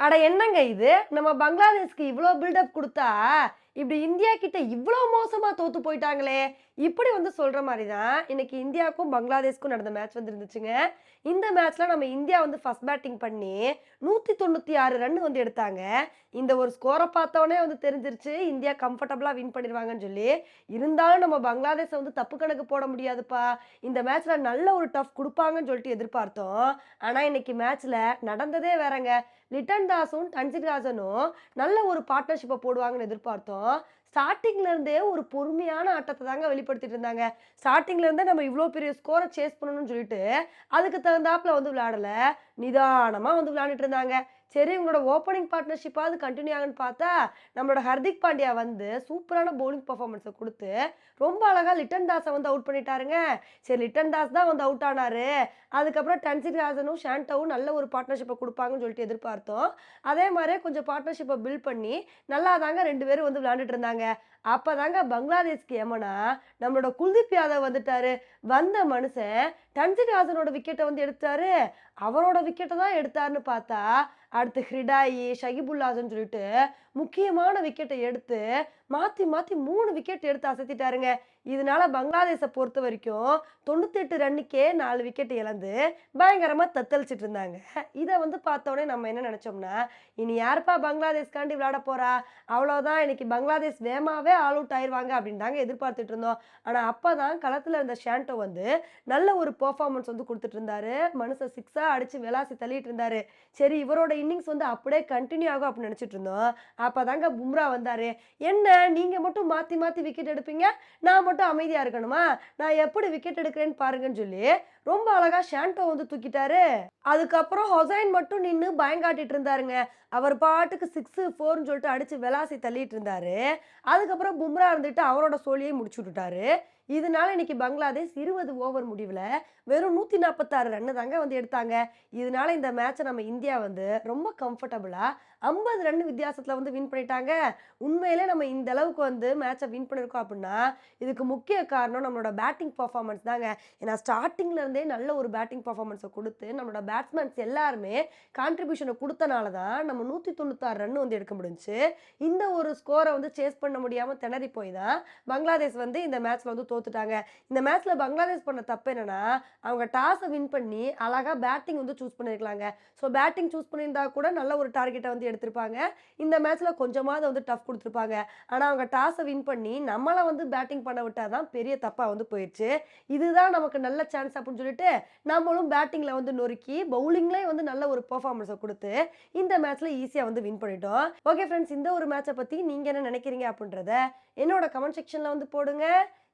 அட என்னங்க இது? நம்ம பங்களாதேஷ்க்கு இவ்வளோ பில்டப் கொடுத்தா இப்படி இந்தியா கிட்ட இவ்வளோ மோசமாக தோற்று போயிட்டாங்களே. இப்படி வந்து சொல்கிற மாதிரி தான் இன்னைக்கு இந்தியாவுக்கும் பங்களாதேஷ்க்கும் நடந்த மேட்ச் வந்து இருந்துச்சுங்க இந்த மேட்ச்ல நம்ம இந்தியா வந்து ஃபர்ஸ்ட் பேட்டிங் பண்ணி நூற்றி தொண்ணூற்றி ஆறு ரன் வந்து எடுத்தாங்க. இந்த ஒரு ஸ்கோரை பார்த்தோன்னே வந்து தெரிஞ்சிருச்சு இந்தியா கம்ஃபர்டபுளாக வின் பண்ணிடுவாங்கன்னு சொல்லி. இருந்தாலும் நம்ம பங்களாதேஷை வந்து தப்பு கணக்கு போட முடியாதுப்பா. இந்த மேட்ச்ல நல்ல ஒரு டஃப் கொடுப்பாங்கன்னு சொல்லிட்டு எதிர்பார்த்தோம். ஆனால் இன்னைக்கு மேட்ச்ல நடந்ததே வேறங்க. லிட்டன் தாஸும் டன்சிட் ராஜனும் நல்ல ஒரு பார்ட்னர்ஷிப்பை போடுவாங்கன்னு எதிர்பார்த்தோம். ó. இருந்தே ஒரு பொறுமையான ஆட்டத்தை தாங்க வெளிப்படுத்திட்டு இருந்தாங்க. ஸ்டார்டிங்ல இருந்தே நம்ம இவ்வளோ பெரிய ஸ்கோரை சேஸ் பண்ணணும்னு சொல்லிட்டு அதுக்கு தகுந்தாப்புல வந்து விளையாடல. நிதானமா வந்து விளையாண்டுட்டு இருந்தாங்க. சரி இவங்களோட ஓப்பனிங் பார்ட்னர்ஷிப்பாவது கண்டினியூ ஆகுன்னு பார்த்தா நம்மளோட ஹர்திக் பாண்டியா வந்து சூப்பரான பவுலிங் பர்ஃபார்மன்ஸை கொடுத்து ரொம்ப அழகாக லிட்டன் தாஸை வந்து அவுட் பண்ணிட்டாருங்க. சரி லிட்டன் தாஸ் தான் வந்து அவுட் ஆனாரு. அதுக்கப்புறம் டன்சிட் ராஜனும் ஷாண்டவும் நல்ல ஒரு பார்ட்னர்ஷிப்பை கொடுப்பாங்கன்னு சொல்லிட்டு எதிர்பார்த்தோம். அதே மாதிரியே கொஞ்சம் பார்ட்னர்ஷிப்பை பில்ட் பண்ணி நல்லா தாங்க ரெண்டு பேரும் வந்து விளையாண்டுட்டு இருந்தாங்க. அப்பதாங்க பங்களாதேஷ்க்கு எமனா நம்மளோட குல்தீப் யாதவ் வந்துட்டாரு. வந்த மனுஷன் டன்சிட் விக்கெட்டை வந்து எடுத்தாரு. அவரோட விக்கெட்டை தான் எடுத்தாருன்னு பார்த்தா அடுத்து ஹிரிடாயி ஷகிபுல்லாசன் சொல்லிட்டு முக்கியமான விக்கெட்டை எடுத்து மாற்றி மாற்றி மூணு விக்கெட் எடுத்து அசத்திட்டாருங்க. இதனால பங்களாதேஷை பொறுத்த வரைக்கும் தொண்ணூத்தெட்டு ரன்னுக்கே நாலு விக்கெட் இழந்து பயங்கரமாக தத்தளிச்சிட்டு இருந்தாங்க. இதை வந்து பார்த்தோன்னே நம்ம என்ன நினச்சோம்னா இனி யாருப்பா பங்களாதேஷ்காண்டி விளையாட போறா? அவ்வளோதான் இன்னைக்கு பங்களாதேஷ் வேமாவே ஆல் அவுட் ஆயிடுவாங்க அப்படின்னு தாங்க எதிர்பார்த்துட்டு இருந்தோம். ஆனால் அப்போ தான் களத்தில் இருந்த ஷாண்டோ வந்து நல்ல ஒரு பர்ஃபார்மன்ஸ் வந்து கொடுத்துட்டு இருந்தாரு மனுஷன் சிக்ஸாக அடித்து விளாசி தள்ளிட்டு இருந்தாரு சரி இவரோட இன்னிங்ஸ் வந்து அப்படியே கண்டினியூ ஆகும் அப்படின்னு நினச்சிட்டு இருந்தோம் அப்போ தாங்க பும்ரா வந்தார். என்ன நீங்கள் மட்டும் மாற்றி மாற்றி விக்கெட் எடுப்பீங்க? நான் மட்டும் அமைதியாக இருக்கணுமா? நான் எப்படி விக்கெட் எடுக்கிறேன்னு பாருங்கன்னு சொல்லி ரொம்ப அழகாக ஷாண்டோ வந்து தூக்கிட்டாரு. அதுக்கப்புறம் ஹொசைன் மட்டும் நின்று பயங்காட்டிட்டு இருந்தாருங்க. அவர் பாட்டுக்கு சிக்ஸு ஃபோர்னு சொல்லிட்டு அடித்து விளாசி தள்ளிட்டு இருந்தாரு அதுக்கப்புறம் பும்ரா இருந்துட்டு அவரோட சோழியை முடிச்சு விட்டுட்டாரு இதனால இன்னைக்கு பங்களாதேஷ் இருபது ஓவர் முடிவில் வெறும் நூற்றி நாற்பத்தாறு ரன்னு தாங்க வந்து எடுத்தாங்க. இதனால இந்த மேட்சை நம்ம இந்தியா வந்து ரொம்ப கம்ஃபர்டபுளாக ஐம்பது ரன் வித்தியாசத்தில் வந்து வின் பண்ணிட்டாங்க. உண்மையிலே நம்ம இந்த அளவுக்கு வந்து மேட்சை வின் பண்ணியிருக்கோம் அப்படின்னா இதுக்கு முக்கிய காரணம் நம்மளோட பேட்டிங் பர்ஃபார்மன்ஸ் தாங்க. ஏன்னா ஸ்டார்டிங்ல இருந்தே நல்ல ஒரு பேட்டிங் பர்ஃபார்மன்ஸை கொடுத்து நம்மளோட பேட்ஸ்மேன்ஸ் எல்லாருமே கான்ட்ரிபியூஷனை கொடுத்தனால தான் நம்ம நூற்றி தொண்ணூத்தாறு ரன் வந்து எடுக்க முடிஞ்சு இந்த ஒரு ஸ்கோரை வந்து சேஸ் பண்ண முடியாமல் திணறி போய் தான் பங்களாதேஷ் வந்து இந்த மேட்ச்ல வந்து தோத்துட்டாங்க. இந்த மேட்ச்ல பங்களாதேஷ் பண்ண தப்பு என்னன்னா அவங்க டாஸை வின் பண்ணி அழகா பேட்டிங் வந்து சூஸ் பண்ணியிருக்கலாங்க ஸோ பேட்டிங் சூஸ் பண்ணியிருந்தா கூட நல்ல ஒரு டார்கெட்டை வந்து எடுத்திருப்பாங்க. இந்த மேட்ச்சில் கொஞ்சமாவது வந்து டஃப் கொடுத்துருப்பாங்க. ஆனால் அவங்க டாஸை வின் பண்ணி நம்மளை வந்து பேட்டிங் பண்ண விட்டால் தான் பெரிய தப்பாக வந்து போயிடுச்சு இதுதான் நமக்கு நல்ல சான்ஸ் அப்படின்னு சொல்லிட்டு நம்மளும் பேட்டிங்கில் வந்து நொறுக்கி பவுலிங்லேயும் வந்து நல்ல ஒரு பெர்ஃபார்மன்ஸை கொடுத்து இந்த மேட்ச்சில் ஈஸியாக வந்து வின் பண்ணிட்டோம். ஓகே ஃப்ரெண்ட்ஸ் இந்த ஒரு மேட்சை பற்றி நீங்கள் என்ன நினைக்கிறீங்க அப்படின்றத என்னோட கமெண்ட் செக்ஷனில் வந்து போடுங்க.